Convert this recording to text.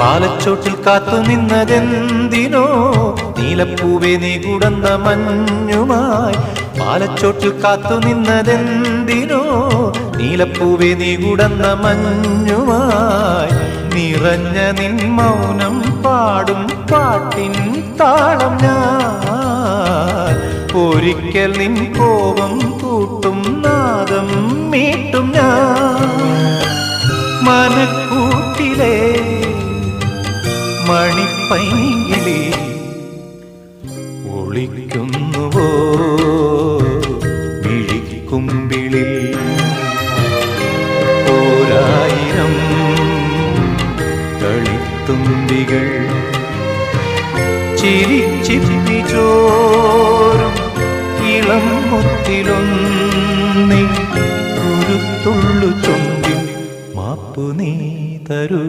പാലച്ചോട്ടിൽ കാത്തു നിന്നതെന്തിനോ? നീലപ്പൂവേ നീ കുടന്ന മഞ്ഞുമായി. പാലച്ചോട്ടിൽ കാത്തു നിന്നതെന്തിനോ? നീലപ്പൂവേ നീ കുടന്ന മഞ്ഞുമായി. നിറഞ്ഞ നിൻ മൗനം പാടും പാട്ടിൻ താളം ഞാൻ. ഒരിക്കൽ നിൻ കോപം കൂട്ടും നാദം മീട്ടും ഞാൻ. മനക്കൂട്ടിലെ മണിപ്പൈങ്കിളി ഒളിക്കുന്നുവോ? വിഴിക്കുമ്പിളി ഓരായിരം കളിത്തുമ്പികൾ ചിരിച്ചിരി ചോരും ഇളം മുത്തിലൊന്നി കുരുത്തുള്ളു ചൊമ്പി മാപ്പു നീ തരൂ.